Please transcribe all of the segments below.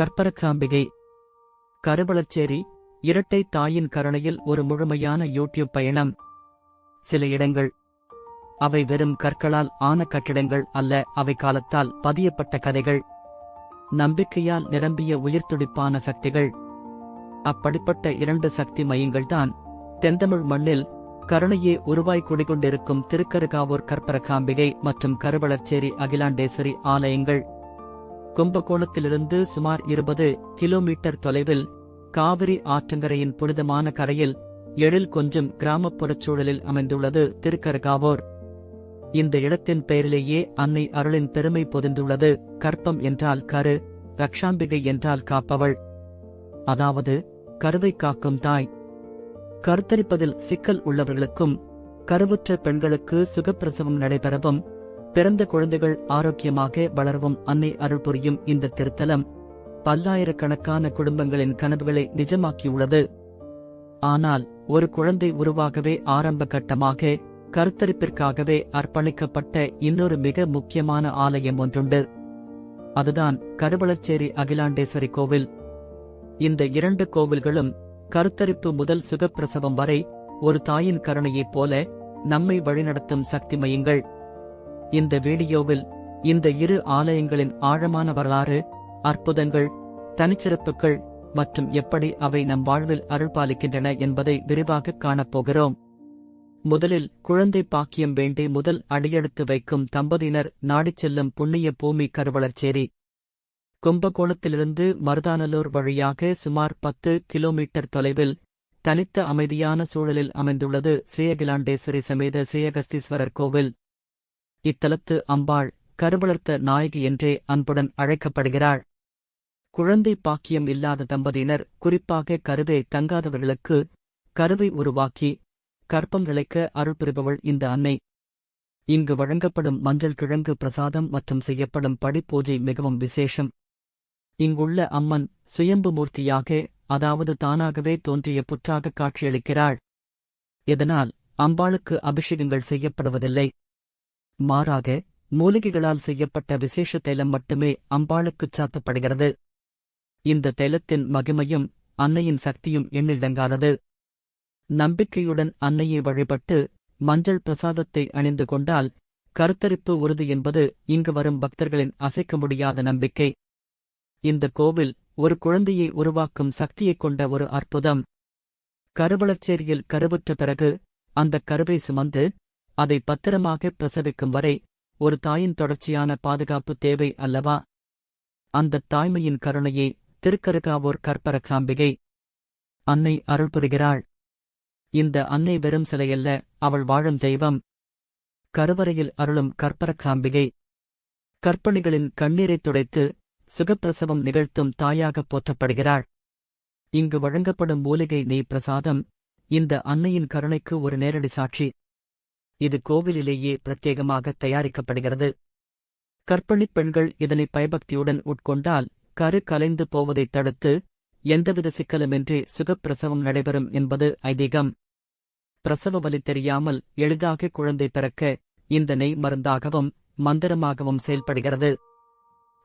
கற்பரக்காம்பிகை. கருவளச்சேரி இரட்டை தாயின் கருணையில் ஒரு முழுமையான யூடியூப் பயணம். சில இடங்கள். அவை வெறும் கற்களால் ஆன கட்டிடங்கள் அல்ல அவை காலத்தால் பதியப்பட்ட கதைகள். நம்பிக்கையால் நிரம்பிய உயிர்த்துடிப்பான சக்திகள். அப்படிப்பட்ட இரண்டு சக்தி மையங்கள்தான் தென்தமிழ் மண்ணில் கருணையே உருவாய் குடிகொண்டிருக்கும் திருக்கருகாவூர் கற்பரகாம்பிகை மற்றும் கருவளச்சேரி அகிலாண்டேஸ்வரி ஆலயங்கள். கும்பகோணத்திலிருந்து சுமார் இருபது கிலோமீட்டர் தொலைவில் காவிரி ஆற்றங்கரையின் புனிதமான கரையில் எழில் கொஞ்சம் கிராமப்புறச் சூழலில் அமைந்துள்ளது திருக்கருகாவூர். இந்த இடத்தின் பெயரிலேயே அன்னை அருளின் பெருமை பொதிந்துள்ளது கற்பம் என்றால் கரு ரக்ஷாம்பிகை என்றால் காப்பவள். அதாவது கருவை காக்கும் தாய். கருத்தரிப்பதில் சிக்கல் உள்ளவர்களுக்கும் கருவுற்ற பெண்களுக்கு சுகப்பிரசவம் நடைபெறவும் பிறந்த குழந்தைகள் ஆரோக்கியமாக வளரவும் அன்னை அருள் புரியும் இந்த திருத்தலம் பல்லாயிரக்கணக்கான குடும்பங்களின் கனவுகளை நிஜமாக்கியுள்ளது. ஆனால் ஒரு குழந்தை உருவாகவே ஆரம்ப கட்டமாக கருத்தரிப்பிற்காகவே அர்ப்பணிக்கப்பட்ட இன்னொரு மிக முக்கியமான ஆலயம் ஒன்றுண்டு. அதுதான் கருவளச்சேரி அகிலாண்டேஸ்வரி கோவில். இந்த இரண்டு கோவில்களும் கருத்தரிப்பு முதல் சுகப்பிரசவம் வரை ஒரு தாயின் கருணையைப் போல நம்மை வழிநடத்தும் சக்தி மையங்கள். இந்த வீடியோவில் இந்த இரு ஆலயங்களின் ஆழமான வரலாறு அற்புதங்கள் தனிச்சிறப்புகள் மற்றும் எப்படி அவை நம் வாழ்வில் அருள்பாலிக்கின்றன என்பதை விரிவாக காணப்போகிறோம் முதலில் குழந்தை பாக்கியம் வேண்டி முதல் அடியெடுத்து வைக்கும் தம்பதியினர் நாடிச் செல்லும் புண்ணிய பூமி கருவளர்ச்சேரி கும்பகோணத்திலிருந்து மருதானலூர் வழியாக சுமார் பத்து கிலோமீட்டர் தொலைவில் தனித்த அமைதியான சூழலில் அமைந்துள்ளது ஸ்ரீயகிலாண்டேஸ்வரி சமேத ஸ்ரீயகஸ்தீஸ்வரர் கோவில். இத்தலத்து அம்பாள் கருவளர்த்த நாயகி என்றே அன்புடன் அழைக்கப்படுகிறாள். குழந்தை பாக்கியம் இல்லாத தம்பதியினர் குறிப்பாக கருவை தங்காதவர்களுக்கு கருவை உருவாக்கி கற்பம் நிலைக்க அருள் புரிபவள் இந்த அன்னை. இங்கு வழங்கப்படும் மஞ்சள் கிழங்கு பிரசாதம் மற்றும் செய்யப்படும் படிப்பூஜை மிகவும் விசேஷம். இங்குள்ள அம்மன் சுயம்பு மூர்த்தியாக அதாவது தானாகவே தோன்றிய புற்றாக காட்சியளிக்கிறாள். இதனால் அம்பாளுக்கு அபிஷேகங்கள் செய்யப்படுவதில்லை. மாறாக மூலிகைகளால் செய்யப்பட்ட விசேஷ தைலம் மட்டுமே அம்பாளுக்குச் சாத்தப்படுகிறது. இந்த தைலத்தின் மகிமையும் அன்னையின் சக்தியும் எண்ணிடங்காதது நம்பிக்கையுடன் அன்னையை வழிபட்டு மஞ்சள் பிரசாதத்தை அணிந்து கொண்டால் கருத்தரிப்பு உறுதி என்பது இங்கு வரும் பக்தர்களின் அசைக்க முடியாத நம்பிக்கை. இந்த கோவில் ஒரு குழந்தையை உருவாக்கும் சக்தியைக் கொண்ட ஒரு அற்புதம். கருவளச்சேரியில் கருவுற்ற பிறகு அந்த கருவை சுமந்து அதை பத்திரமாக பிரசவிக்கும் வரை ஒரு தாயின் தொடர்ச்சியான பாதுகாப்பு தேவை அல்லவா? அந்தத் தாய்மையின் கருணையே திருக்கருகாவூர் கற்பரசாம்பிகை. அன்னை அருள் புரிகிறாள். இந்த அன்னை வெறும் சிலையல்ல அவள் வாழும் தெய்வம். கருவறையில் அருளும் கற்பரசாம்பிகை. கற்பணிகளின் கண்ணீரைத் துடைத்து சுகப்பிரசவம் நிகழ்த்தும் தாயாகப் போற்றப்படுகிறாள். இங்கு வழங்கப்படும் மூலிகை நெய் பிரசாதம் இந்த அன்னையின் கருணைக்கு ஒரு நேரடி சாட்சி. இது கோவிலிலேயே பிரத்யேகமாக தயாரிக்கப்படுகிறது. கற்பணிப் பெண்கள் இதனை பயபக்தியுடன் உட்கொண்டால் கரு கலைந்து போவதைத் தடுத்து எந்தவித சிக்கலுமின்றி சுகப்பிரசவம் நடைபெறும் என்பது ஐதீகம். பிரசவ வலி தெரியாமல் எளிதாக குழந்தை பிறக்க இந்த நெய் மருந்தாகவும் மந்திரமாகவும் செயல்படுகிறது.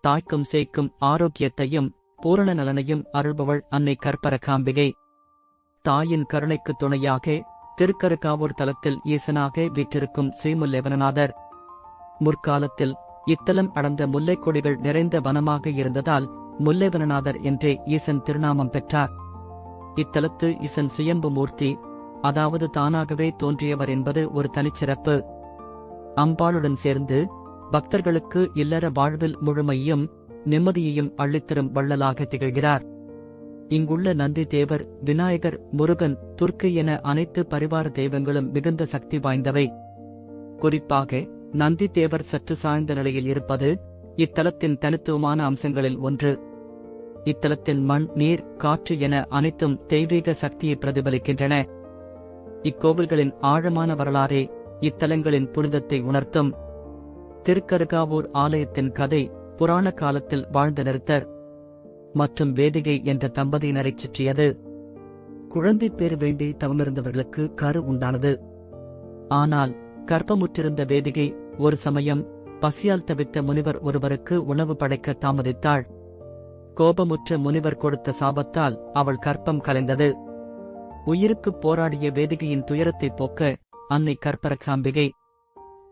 தாய்க்கும் சேய்க்கும் ஆரோக்கியத்தையும் பூரண நலனையும் அருள்பவள் அன்னை கற்பரகாம்பிகை. தாயின் கருணைக்கு துணையாக திருக்கருக்காவூர் தலத்தில் ஈசனாக வீற்றிருக்கும் ஸ்ரீமுல்லேவனநாதர் முற்காலத்தில் இத்தலம் அடர்ந்த முல்லைக் கொடிகள் நிறைந்த வனமாக இருந்ததால் முல்லைவனநாதர் என்றே ஈசன் திருநாமம் பெற்றார். இத்தலத்து ஈசன் சுயம்பு மூர்த்தி அதாவது தானாகவே தோன்றியவர் என்பது ஒரு தனிச்சிறப்பு. அம்பாளுடன் சேர்ந்து பக்தர்களுக்கு இல்லற வாழ்வில் முழுமையும் நிம்மதியையும் அள்ளித்தரும் வள்ளலாக திகழ்கிறார். இங்குள்ள நந்தி தேவர் விநாயகர் முருகன் துர்க்கை என அனைத்து பரிவார தெய்வங்களும் மிகுந்த சக்தி வாய்ந்தவை. குறிப்பாக நந்தி தேவர் சற்று சாய்ந்த நிலையில் இருப்பது இத்தலத்தின் தனித்துவமான அம்சங்களில் ஒன்று. இத்தலத்தின் மண் நீர் காற்று என அனைத்தும் தெய்வீக சக்தியை பிரதிபலிக்கின்றன. இக்கோவில்களின் ஆழமான வரலாறே இத்தலங்களின் புனிதத்தை உணர்த்தும். திருக்கருகாவூர் ஆலயத்தின் கதை புராண காலத்தில் வாழ்ந்த நிறுத்தர் மற்றும் வேதிகை என்ற தம்பதியினரைச் சுற்றியது. குழந்தை பேர் வேண்டி தவமிருந்தவர்களுக்கு கரு உண்டானது. ஆனால் கர்ப்பமுற்றிருந்த வேதிகை ஒரு சமயம் பசியால் தவித்த முனிவர் ஒருவருக்கு உணவு படைக்க தாமதித்தாள். கோபமுற்ற முனிவர் கொடுத்த சாபத்தால் அவள் கற்பம் கலைந்தது. உயிருக்குப் போராடிய வேதிகையின் துயரத்தைப் போக்க அன்னை கற்பரசாம்பிகை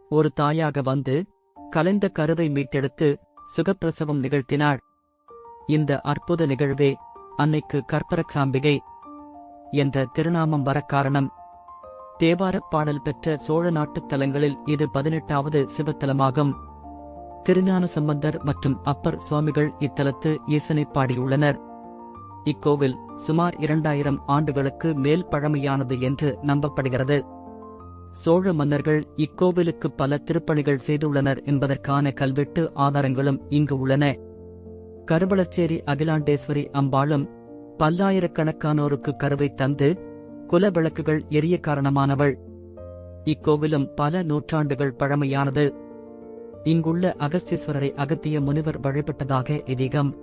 ஒரு தாயாக வந்து கலைந்த கருவை மீட்டெடுத்து சுகப்பிரசவம் நிகழ்த்தினாள். இந்த அற்புத நிகழ்வே அன்னைக்கு கற்பரசாம்பிகை என்ற திருநாமம் வர காரணம். தேவாரப் பாடல் பெற்ற சோழ நாட்டுத் தலங்களில் இது பதினெட்டாவது சிவத்தலமாகும். திருஞான சம்பந்தர் மற்றும் அப்பர் சுவாமிகள் இத்தலத்து ஈசனை பாடியுள்ளனர். இக்கோவில் சுமார் இரண்டாயிரம் ஆண்டுகளுக்கு மேல் பழமையானது என்று நம்பப்படுகிறது. சோழ மன்னர்கள் இக்கோவிலுக்கு பல திருப்பணிகள் செய்துள்ளனர் என்பதற்கான கல்வெட்டு ஆதாரங்களும் இங்கு உள்ளன. கருவளச்சேரி அகிலாண்டேஸ்வரி அம்பாளும் பல்லாயிரக்கணக்கானோருக்கு கருவை தந்து குல விளக்குகள் எரிய காரணமானவள். இக்கோவிலும் பல நூற்றாண்டுகள் பழமையானது. இங்குள்ள அகஸ்தீஸ்வரரை அகத்திய முனிவர் வழிபட்டதாக இதீகம்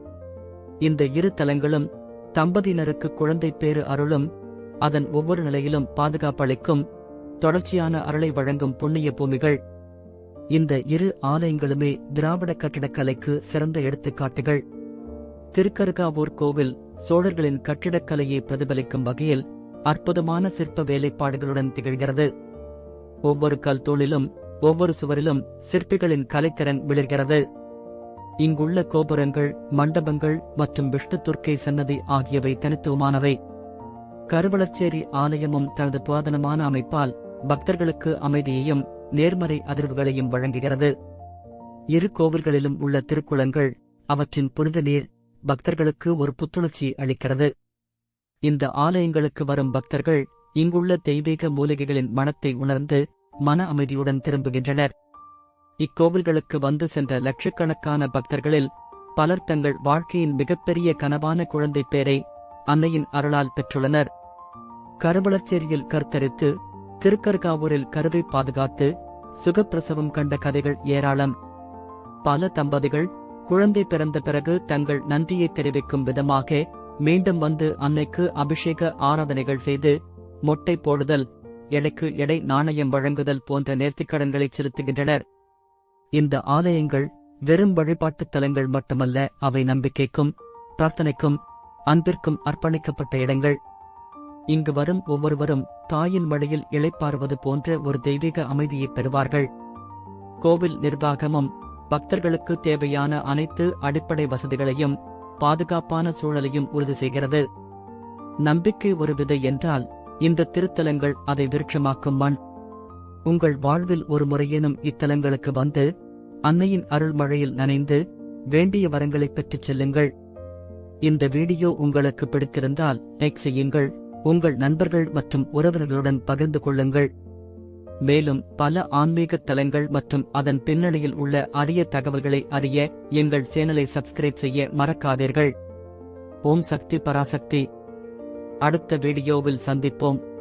இந்த இரு தலங்களும் தம்பதியினருக்கு குழந்தை பேறு அருளும் அதன் ஒவ்வொரு நிலையிலும் பாதுகாப்பளிக்கும் தொடர்ச்சியான அருளை வழங்கும் புண்ணிய பூமிகள். இந்த இரு ஆலயங்களுமே திராவிட கட்டிடக்கலைக்கு சிறந்த எடுத்துக்காட்டுகள். திருக்கருகாவூர் கோவில் சோழர்களின் கட்டிடக்கலையை பிரதிபலிக்கும் வகையில் அற்புதமான சிற்ப வேலைப்பாடுகளுடன் திகழ்கிறது. ஒவ்வொரு கல் தோளிலும் ஒவ்வொரு சுவரிலும் சிற்பிகளின் கலைத்திறன் விளர்கிறது இங்குள்ள கோபுரங்கள் மண்டபங்கள் மற்றும் விஷ்ணு துர்க்கை சன்னதி ஆகியவை தனித்துவமானவை. கருவளச்சேரி ஆலயமும் தனது புராதனமான அமைப்பால் பக்தர்களுக்கு அமைதியையும் நேர்மறை அதிர்வுகளையும் வழங்குகிறது. இரு கோவில்களிலும் உள்ள திருக்குளங்கள் அவற்றின் புனித நீர் பக்தர்களுக்கு ஒரு புத்துணர்ச்சி அளிக்கிறது. இந்த ஆலயங்களுக்கு வரும் பக்தர்கள் இங்குள்ள தெய்வீக மூலிகைகளின் மனத்தை உணர்ந்து மன அமைதியுடன் திரும்புகின்றனர். இக்கோவில்களுக்கு வந்து சென்ற லட்சக்கணக்கான பக்தர்களில் பலர் தங்கள் வாழ்க்கையின் மிகப்பெரிய கனவான குழந்தை பேரை அன்னையின் அருளால் பெற்றுள்ளனர். கருவளச்சேரியில் கருத்தரித்து திருக்கருகாவூரில் கருவை பாதுகாத்து சுகப்பிரசவம் கண்ட கதைகள் ஏராளம். பல தம்பதிகள் குழந்தை பிறந்த பிறகு தங்கள் நன்றியை தெரிவிக்கும் விதமாக மீண்டும் வந்து அன்னைக்கு அபிஷேக ஆராதனைகள் செய்து மொட்டை போடுதல் எடைக்கு எடை நாணயம் வழங்குதல் போன்ற நேர்த்திக்கடன்களை செலுத்துகின்றனர். இந்த ஆலயங்கள் வெறும் வழிபாட்டுத் தலங்கள் மட்டுமல்ல அவை நம்பிக்கைக்கும் பிரார்த்தனைக்கும் அன்பிற்கும் அர்ப்பணிக்கப்பட்ட இடங்கள். இங்கு வரும் ஒவ்வொருவரும் தாயின் மடியில் இளைப்பாறுவது போன்ற ஒரு தெய்வீக அமைதியை பெறுவார்கள். கோவில் நிர்வாகமும் பக்தர்களுக்கு தேவையான அனைத்து அடிப்படை வசதிகளையும் பாதுகாப்பான சூழலையும் உறுதி செய்கிறது. நம்பிக்கை ஒரு விதை என்றால் இந்த திருத்தலங்கள் அதை விருட்சமாக்கும் மண். உங்கள் வாழ்வில் ஒரு முறையேனும் இத்தலங்களுக்கு வந்து அன்னையின் அருள்மழையில் நனைந்து வேண்டிய வரங்களை பெற்றுச் செல்லுங்கள். இந்த வீடியோ உங்களுக்கு பிடித்திருந்தால் லைக் செய்யுங்கள். உங்கள் நண்பர்கள் மற்றும் உறவினர்களுடன் பகிர்ந்து கொள்ளுங்கள். மேலும் பல ஆன்மீக தலங்கள் மற்றும் அதன் பின்னணியில் உள்ள அரிய தகவல்களை அறிய எங்கள் சேனலை சப்ஸ்கிரைப் செய்ய மறக்காதீர்கள். ஓம் சக்தி பராசக்தி. அடுத்த வீடியோவில் சந்திப்போம்.